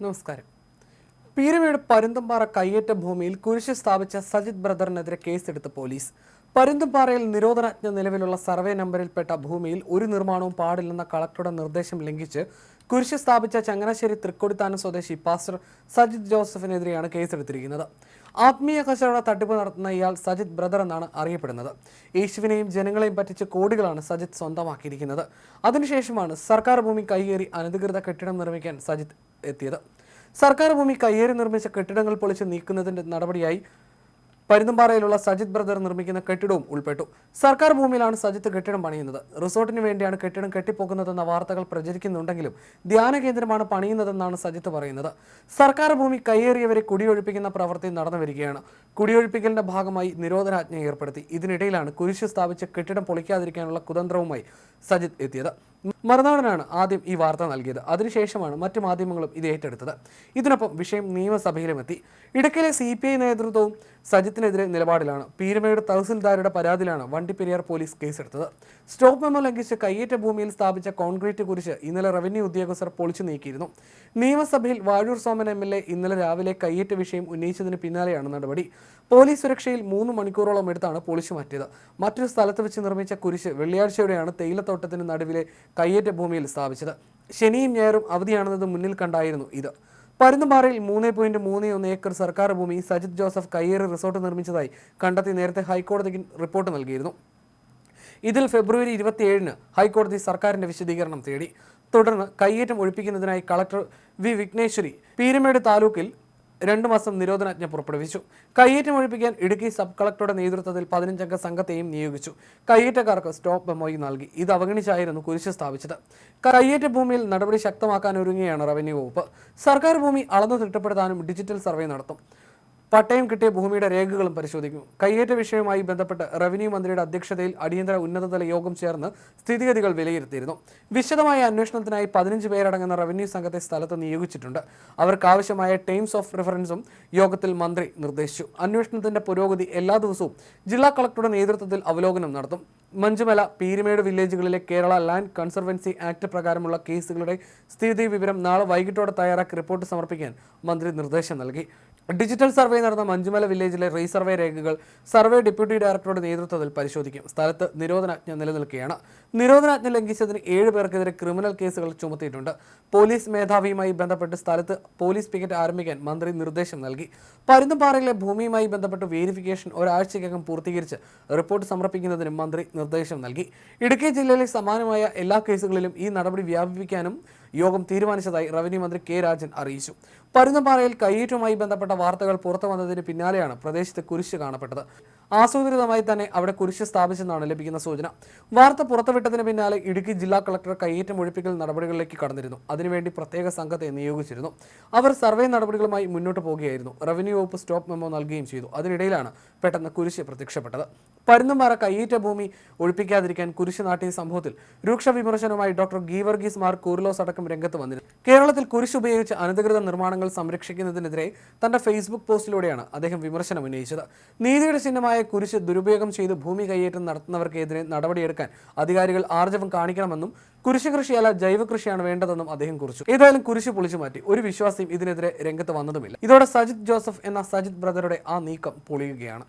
നമസ്കാരം. പീരുമേട് പരുന്തുംപാറ കയ്യേറ്റ ഭൂമിയിൽ കുരിശ് സ്ഥാപിച്ച സജിത് ബ്രദറിനെതിരെ കേസെടുത്ത് പോലീസ്. പരുന്തുംപാറയിൽ നിരോധനാജ്ഞ നിലവിലുള്ള സർവേ നമ്പറിൽപ്പെട്ട ഭൂമിയിൽ ഒരു നിർമ്മാണവും പാടില്ലെന്ന കളക്ടറുടെ നിർദ്ദേശം ലംഘിച്ച് കുരിശ് സ്ഥാപിച്ച ചങ്ങനാശ്ശേരി തൃക്കൊടിത്താനം സ്വദേശി പാസ്റ്റർ സജിത് ജോസഫിനെതിരെയാണ് കേസെടുത്തിരിക്കുന്നത്. ആത്മീയ കച്ചവട തട്ടിപ്പ് നടത്തുന്ന ഇയാൾ സജിത് ബ്രദർ എന്നാണ് അറിയപ്പെടുന്നത്. യേശുവിനെയും ജനങ്ങളെയും പറ്റിച്ച് കോടികളാണ് സജിത് സ്വന്തമാക്കിയിരിക്കുന്നത്. അതിനുശേഷമാണ് സർക്കാർ ഭൂമി കൈയേറി അനധികൃത കെട്ടിടം നിർമ്മിക്കാൻ സജിത് എത്തിയത്. സർക്കാർ ഭൂമി കയ്യേറി നിർമ്മിച്ച കെട്ടിടങ്ങൾ പൊളിച്ച് നീക്കുന്നതിന്റെ നടപടിയായി പരുന്തുംപാറയിലുള്ള സജിത് ബ്രദർ നിർമ്മിക്കുന്ന കെട്ടിടവും ഉൾപ്പെട്ടു. സർക്കാർ ഭൂമിയിലാണ് സജിത്ത് കെട്ടിടം പണിയുന്നത്. റിസോർട്ടിന് വേണ്ടിയാണ് കെട്ടിടം കെട്ടിപ്പോകുന്നതെന്ന വാർത്തകൾ പ്രചരിക്കുന്നുണ്ടെങ്കിലും ധ്യാന കേന്ദ്രമാണ് പണിയുന്നതെന്നാണ് സജിത്ത് പറയുന്നത്. സർക്കാർ ഭൂമി കയ്യേറിയവരെ കുടിയൊഴിപ്പിക്കുന്ന പ്രവൃത്തി നടന്നു വരികയാണ്. കുടിയൊഴിപ്പിക്കലിന്റെ ഭാഗമായി നിരോധനാജ്ഞ ഏർപ്പെടുത്തി. ഇതിനിടയിലാണ് കുരിശ് സ്ഥാപിച്ച് കെട്ടിടം പൊളിക്കാതിരിക്കാനുള്ള കുതന്ത്രവുമായി സജിത്ത് എത്തിയത്. മറുനാടനാണ് ആദ്യം ഈ വാർത്ത നൽകിയത്. അതിനുശേഷമാണ് മറ്റു മാധ്യമങ്ങളും ഇത് ഏറ്റെടുത്തത്. ഇതിനൊപ്പം വിഷയം നിയമസഭയിലുമെത്തി. ഇടയ്ക്കിലെ സി പി ഐ നേതൃത്വവും സജിത്തിനെതിരെ നിലപാടിലാണ്. പീരുമേട് തഹസിൽദാരുടെ പരാതിയിലാണ് വണ്ടിപ്പെരിയാർ പോലീസ് കേസെടുത്തത്. സ്റ്റോപ്പ് മെമ്മോ ലംഘിച്ച് കയ്യേറ്റ ഭൂമിയിൽ സ്ഥാപിച്ച കോൺക്രീറ്റ് കുരിശ് ഇന്നലെ റവന്യൂ ഉദ്യോഗസ്ഥർ പൊളിച്ചു നീക്കിയിരുന്നു. നിയമസഭയിൽ Vazhoor Soman M L A ഇന്നലെ രാവിലെ കയ്യേറ്റ വിഷയം ഉന്നയിച്ചതിന് പിന്നാലെയാണ് നടപടി. പോലീസ് സുരക്ഷയിൽ മൂന്ന് മണിക്കൂറോളം എടുത്താണ് പൊളിച്ചു മാറ്റിയത്. മറ്റൊരു സ്ഥലത്ത് വെച്ച് നിർമ്മിച്ച കുരിശ് വെള്ളിയാഴ്ചയോടെയാണ് തേയിലത്തോട്ടത്തിന് നടുവിലെ കയ്യേറ്റ ഭൂമിയിൽ സ്ഥാപിച്ചത്. ശനിയും ഞായറും അവധിയാണെന്നത് മുന്നിൽ കണ്ടായിരുന്നു ഇത്. പരുന്തുംപാറയിൽ മൂന്ന് പോയിന്റ് മൂന്ന് ഒന്ന് ഏക്കർ സർക്കാർ ഭൂമി സജിത് ജോസഫ് കയ്യേറി റിസോർട്ട് നിർമ്മിച്ചതായി കണ്ടെത്തി നേരത്തെ ഹൈക്കോടതിക്ക് റിപ്പോർട്ട് നൽകിയിരുന്നു. ഇതിൽ ഫെബ്രുവരി ഇരുപത്തിയേഴിന് ഹൈക്കോടതി സർക്കാരിന്റെ വിശദീകരണം തേടി. തുടർന്ന് കയ്യേറ്റം ഒഴിപ്പിക്കുന്നതിനായി കളക്ടർ വി വിഘ്നേശ്വരി പീരുമേട് താലൂക്കിൽ രണ്ടു മാസം നിരോധനാജ്ഞ പുറപ്പെടുവിച്ചു. കയ്യേറ്റം ഒഴിപ്പിക്കാൻ ഇടുക്കി സബ് കളക്ടറുടെ നേതൃത്വത്തിൽ പതിനഞ്ചംഗ സംഘത്തെയും നിയോഗിച്ചു. കയ്യേറ്റക്കാർക്ക് സ്റ്റോപ്പ് മെമ്മോയും നൽകി. ഇത് അവഗണിച്ചായിരുന്നു കുരിശ് സ്ഥാപിച്ചത്. കയ്യേറ്റ ഭൂമിയിൽ നടപടി ശക്തമാക്കാൻ ഒരുങ്ങുകയാണ് റവന്യൂ വകുപ്പ്. സർക്കാർ ഭൂമി അളന്നു തിട്ടപ്പെടുത്താനും ഡിജിറ്റൽ സർവേ നടത്തും. പട്ടയം കിട്ടിയ ഭൂമിയുടെ രേഖകളും പരിശോധിക്കും. കയ്യേറ്റ വിഷയവുമായി ബന്ധപ്പെട്ട് റവന്യൂ മന്ത്രിയുടെ അധ്യക്ഷതയിൽ അടിയന്തര ഉന്നതതല യോഗം ചേർന്ന് സ്ഥിതിഗതികൾ വിലയിരുത്തിയിരുന്നു. വിശദമായ അന്വേഷണത്തിനായി പതിനഞ്ച് പേരടങ്ങുന്ന റവന്യൂ സംഘത്തെ സ്ഥലത്ത് നിയോഗിച്ചിട്ടുണ്ട്. അവർക്കാവശ്യമായ ടൈംസ് ഓഫ് റെഫറൻസും യോഗത്തിൽ മന്ത്രി നിർദ്ദേശിച്ചു. അന്വേഷണത്തിന്റെ പുരോഗതി എല്ലാ ദിവസവും ജില്ലാ കളക്ടറുടെ നേതൃത്വത്തിൽ അവലോകനം നടത്തും. മഞ്ചുമല പീരുമേട് വില്ലേജുകളിലെ കേരള ലാൻഡ് കൺസർവൻസി ആക്ട് പ്രകാരമുള്ള കേസുകളുടെ സ്ഥിതി വിവരം നാളെ വൈകിട്ടോടെ തയ്യാറാക്കി റിപ്പോർട്ട് സമർപ്പിക്കാൻ മന്ത്രി നിർദ്ദേശം നൽകി. ഡിജിറ്റൽ സർവേ നടന്ന മഞ്ചുമല വില്ലേജിലെ റീസർവേ രേഖകൾ സർവേ ഡെപ്യൂട്ടി ഡയറക്ടറുടെ നേതൃത്വത്തിൽ പരിശോധിക്കും. സ്ഥലത്ത് നിരോധനാജ്ഞ നിലനിൽക്കുകയാണ് നിരോധനാജ്ഞ ലംഘിച്ചതിന് ഏഴ് പേർക്കെതിരെ ക്രിമിനൽ കേസുകൾ ചുമത്തിയിട്ടുണ്ട്. പോലീസ് മേധാവിയുമായി ബന്ധപ്പെട്ട് സ്ഥലത്ത് പോലീസ് പിക്കറ്റ് ആരംഭിക്കാൻ മന്ത്രി നിർദ്ദേശം നൽകി. പരുന്തുംപാറയിലെ ഭൂമിയുമായി ബന്ധപ്പെട്ട് വേരിഫിക്കേഷൻ ഒരാഴ്ചയ്ക്കകം പൂർത്തീകരിച്ച് റിപ്പോർട്ട് സമർപ്പിക്കുന്നതിന് മന്ത്രി നിർദ്ദേശം നൽകി. ഇടുക്കി ജില്ലയിലെ സമാനമായ എല്ലാ കേസുകളിലും ഈ നടപടി വ്യാപിപ്പിക്കാനും യോഗം തീരുമാനിച്ചതായി റവന്യൂ മന്ത്രി കെ രാജൻ അറിയിച്ചു. പരുന്നപ്പാറയിൽ കയ്യേറ്റവുമായി ബന്ധപ്പെട്ട വാർത്തകൾ പുറത്തു വന്നതിന് പിന്നാലെയാണ് പ്രദേശത്ത് കുരിശ് കാണപ്പെട്ടത്. ആസൂത്രിതമായി തന്നെ അവിടെ കുരിശ് സ്ഥാപിച്ചെന്നാണ് ലഭിക്കുന്ന സൂചന. വാർത്ത പുറത്തുവിട്ടതിന് പിന്നാലെ ഇടുക്കി ജില്ലാ കളക്ടർ കയ്യേറ്റം ഒഴിപ്പിക്കൽ നടപടികളിലേക്ക് കടന്നിരുന്നു. അതിനുവേണ്ടി പ്രത്യേക സംഘത്തെ നിയോഗിച്ചിരുന്നു. അവർ സർവേ നടപടികളുമായി മുന്നോട്ട് പോവുകയായിരുന്നു റവന്യൂ വകുപ്പ് സ്റ്റോപ്പ് മെമ്മോ നൽകുകയും ചെയ്തു. അതിനിടയിലാണ് പെട്ടെന്ന് കുരിശ് പ്രത്യക്ഷപ്പെട്ടത്. പരുന്നുംപാറ കയ്യേറ്റ ഭൂമി ഒഴിപ്പിക്കാതിരിക്കാൻ കുരിശ് നാട്ടിയ സംഭവത്തിൽ രൂക്ഷ വിമർശനവുമായി ഡോക്ടർ ഗീവർഗീസ് മാർ കൂർലോസ് അടക്കം രംഗത്ത് വന്നിരുന്നു. കേരളത്തിൽ കുരിശ് ഉപയോഗിച്ച് അനധികൃത നിർമ്മാണങ്ങൾ സംരക്ഷിക്കുന്നതിനെതിരെ തന്റെ ഫേസ്ബുക്ക് പോസ്റ്റിലൂടെയാണ് അദ്ദേഹം വിമർശനം ഉന്നയിച്ചത്. നീതിയുടെ ചിഹ്നമായ കുരിശ് ദുരുപയോഗം ചെയ്ത് ഭൂമി കൈയേറ്റം നടത്തുന്നവർക്കെതിരെ നടപടിയെടുക്കാൻ അധികാരികൾ ആർജവം കാണിക്കണമെന്നും കുരിശ് കൃഷിയല്ല ജൈവ കൃഷിയാണ് വേണ്ടതെന്നും അദ്ദേഹം കുറിച്ചു. ഏതായാലും കുരിശ് പൊളിച്ചു മാറ്റി. ഒരു വിശ്വാസിയും ഇതിനെതിരെ രംഗത്ത് വന്നതുമില്ല. ഇതോടെ സജിത് ജോസഫ് എന്ന സജിത് ബ്രദറുടെ ആ നീക്കം പൊളിയുകയാണ്.